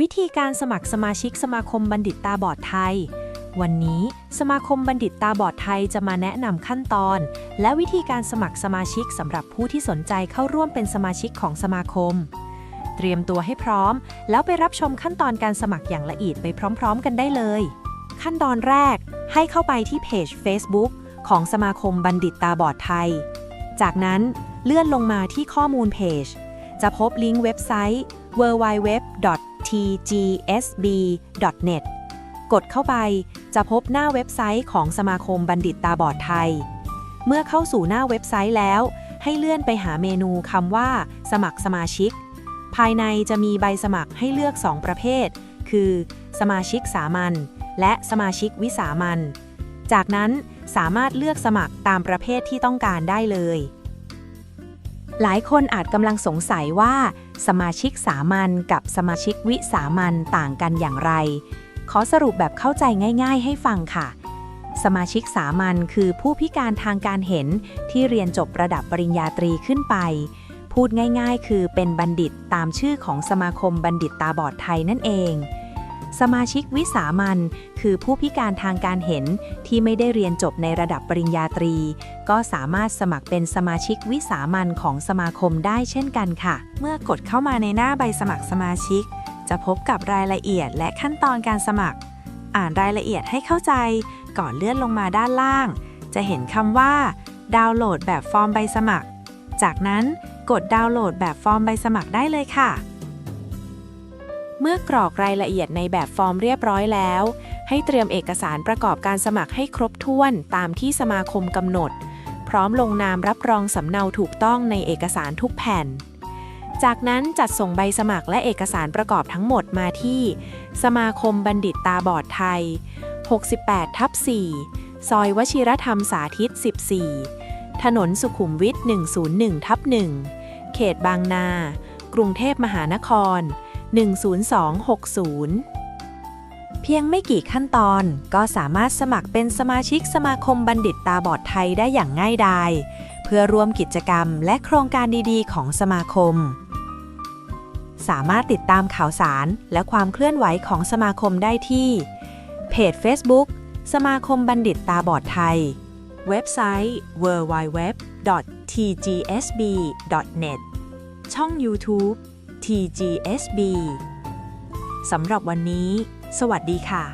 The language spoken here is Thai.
วิธีการสมัครสมาชิกสมาคมบัณฑิตตาบอดไทย วันนี้สมาคมบัณฑิตตาบอดไทยจะมาแนะนำขั้นตอน และวิธีการสมัครสมาชิกสำหรับผู้ที่สนใจเข้าร่วมเป็นสมาชิกของสมาคม เตรียมตัวให้พร้อม แล้วไปรับชมขั้นตอนการสมัครอย่างละเอียดไปพร้อม ๆ กันได้เลย ขั้นตอนแรก ให้เข้าไปที่เพจ Facebook ของสมาคมบัณฑิตตาบอดไทย จากนั้นเลื่อนลงมาที่ข้อมูลเพจ จะพบลิงก์เว็บไซต์ www.tgsb.net กดเข้าไปจะพบหน้าเว็บไซต์ของสมาคมบัณฑิตตาบอดไทย เมื่อเข้าสู่หน้าเว็บไซต์แล้ว ให้เลื่อนไปหาเมนูคำว่า สมัครสมาชิก ภายในจะมีใบสมัครให้เลือก 2 ประเภท คือ สมาชิกสามัญและสมาชิกวิสามัญจากนั้นสามารถเลือกสมัครตามประเภทที่ต้องการได้เลย หลายคนอาจกำลังสงสัยว่า สมาชิกสามัญกับสมาชิกวิสามัญต่างกันอย่างไร ขอสรุปแบบเข้าใจง่าย ๆ ให้ฟังค่ะ สมาชิกสามัญคือผู้พิการทางการเห็นที่เรียนจบระดับปริญญาตรีขึ้นไป พูดง่าย ๆ คือเป็นบัณฑิตตามชื่อของสมาคมบัณฑิตตาบอดไทยนั่นเอง สมาชิกวิสามัญคือผู้พิการทางการเห็นที่ไม่ได้เรียนจบในระดับปริญญาตรี ก็สามารถสมัครเป็นสมาชิกวิสามัญของสมาคมได้เช่นกันค่ะ เมื่อกดเข้ามาในหน้าใบสมัครสมาชิก จะพบกับรายละเอียดและขั้นตอนการสมัคร อ่านรายละเอียดให้เข้าใจ ก่อนเลื่อนลงมาด้านล่าง จะเห็นคำว่า ดาวน์โหลดแบบฟอร์มใบสมัคร จากนั้นกดดาวน์โหลดแบบฟอร์มใบสมัครได้เลยค่ะ เมื่อกรอกรายละเอียดในแบบฟอร์มเรียบร้อยแล้ว ให้เตรียมเอกสารประกอบการสมัครให้ครบถ้วนตามที่สมาคมกำหนด พร้อมลงนามรับรองสำเนาถูกต้องในเอกสารทุกแผ่น จากนั้นจัดส่งใบสมัครและเอกสารประกอบทั้งหมดมาที่ สมาคมบัณฑิตตาบอดไทย 68ทับ4ซอยวชิรธรรมสาธิต 14 ถนนสุขุมวิท101ทับ1เขตบางนา กรุงเทพมหานคร 10260 เพียงไม่กี่ขั้นตอนก็สามารถสมัครเป็นสมาชิกสมาคมบัณฑิตตาบอดไทยได้อย่างง่ายดายเพื่อร่วมกิจกรรมและโครงการดีๆ ของสมาคม สามารถติดตามข่าวสารและความเคลื่อนไหวของสมาคมได้ที่ เพจ Facebook สมาคมบัณฑิตตาบอดไทย เว็บไซต์ www.tgsb.net ช่อง YouTube TGSB สำหรับวันนี้ สวัสดีค่ะ